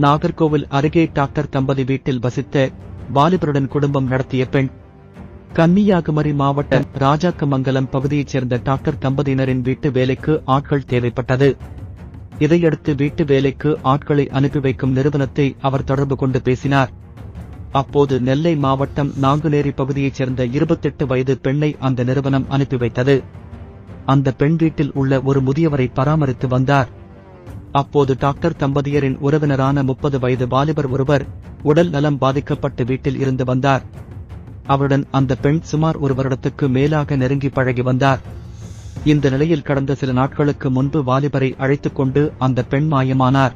நாகர்கோவில் அருகே டாக்டர் தம்பதி வீட்டில் வசித்த வாலிபருடன் குடும்பம் நடத்திய பெண் கன்னியாகுமரி மாவட்டம் ராஜாக்கமங்கலம் பகுதியைச் சேர்ந்த டாக்டர் தம்பதியினரின் வீட்டு வேலைக்கு ஆட்கள் தேவைப்பட்டது. இதையடுத்து வீட்டு வேலைக்கு ஆட்களை அனுப்பி வைக்கும் நிறுவனத்தை அவர் தொடர்பு கொண்டு பேசினார். அப்போது நெல்லை மாவட்டம் நாங்குநேரி பகுதியைச் சேர்ந்த இருபத்தெட்டு வயது பெண்ணை அந்த நிறுவனம் அனுப்பி வைத்தது. அந்த பெண் வீட்டில் உள்ள ஒரு முதியவரை பராமரித்து வந்தார். அப்போது டாக்டர் தம்பதியரின் உறவினரான முப்பது வயது வாலிபர் ஒருவர் உடல் நலம் பாதிக்கப்பட்டு வீட்டில் இருந்து வந்தார். அவருடன் அந்த பெண் சுமார் ஒரு வருடத்துக்கு மேலாக நெருங்கி பழகி வந்தார். இந்த நிலையில் கடந்த சில நாட்களுக்கு முன்பு வாலிபரை அழைத்துக் கொண்டு அந்த பெண் மாயமானார்.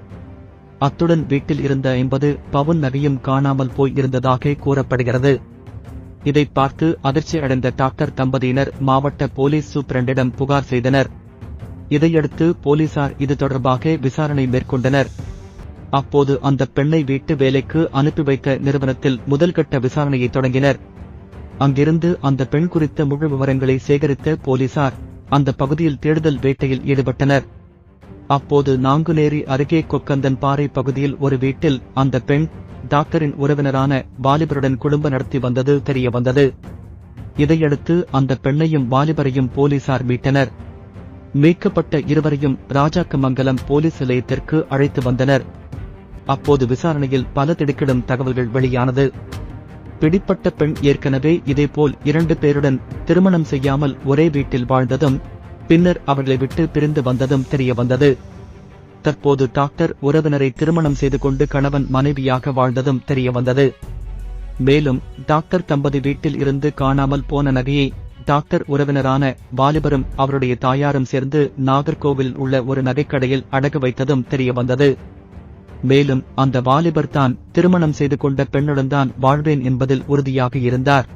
அத்துடன் வீட்டில் இருந்த ஐம்பது பவுன் நகையும் காணாமல் போய் இருந்ததாக கூறப்படுகிறது. இதை பார்த்து அதிர்ச்சி அடைந்த டாக்டர் தம்பதியினர் மாவட்ட போலீஸ் சூப்பிரண்டிடம் புகார் செய்தனர். இதையடுத்து போலீசார் இது தொடர்பாக விசாரணை மேற்கொண்டனர். அப்போது அந்த பெண்ணை வீட்டு வேலைக்கு அனுப்பி வைத்த நிறுவனத்தில் முதல்கட்ட விசாரணையை தொடங்கினர். அங்கிருந்து அந்த பெண் குறித்த முழு விவரங்களை சேகரித்த போலீசார் அந்த பகுதியில் தேடுதல் வேட்டையில் ஈடுபட்டனர். அப்போது நாங்குநேரி அருகே கொக்கந்தன் பாறை பகுதியில் ஒரு வீட்டில் அந்த பெண் டாக்டரின் உறவினரான வாலிபருடன் குடும்ப நடத்தி வந்தது தெரியவந்தது இதையடுத்து அந்த பெண்ணையும் வாலிபரையும் போலீசார் மீட்டனர். மீட்கப்பட்ட இருவரையும் ராஜாக்கமங்கலம் போலீஸ் நிலையத்திற்கு அழைத்து வந்தனர். அப்போது விசாரணையில் பல திடுக்கிடும் தகவல்கள் வெளியானது. பிடிப்பட்ட பெண் ஏற்கனவே இதேபோல் இரண்டு பேருடன் திருமணம் செய்யாமல் ஒரே வீட்டில் வாழ்ந்ததும் பின்னர் அவர்களை விட்டு பிரிந்து வந்ததும் தெரியவந்தது. தற்போது டாக்டர் உறவினரை திருமணம் செய்து கொண்டு கணவன் மனைவியாக வாழ்ந்ததும் தெரியவந்தது. மேலும் டாக்டர் தம்பதி வீட்டில் இருந்து காணாமல் போன நகையை டாக்டர் உறவினரான வாலிபரும் அவருடைய தாயாரும் சேர்ந்து நாகர்கோவில் உள்ள ஒரு நகைக்கடையில் அடகு வைத்ததும் தெரியவந்தது மேலும் அந்த வாலிபர் தான் திருமணம் செய்து கொண்ட பெண்ணுடன் தான் வாழ்வேன் என்பதில் உறுதியாக இருந்தார்.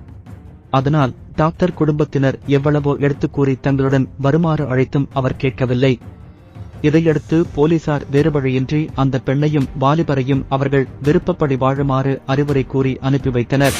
அதனால் டாக்டர் குடும்பத்தினர் எவ்வளவோ எடுத்துக் கூறி தங்களுடன் வருமாறு அழைத்தும் அவர் கேட்கவில்லை. இதையடுத்து போலீசார் வேறு வழியின்றி அந்த பெண்ணையும் வாலிபரையும் அவர்கள் விருப்பப்படி வாழுமாறு அறிவுரை கூறி அனுப்பி வைத்தனர்.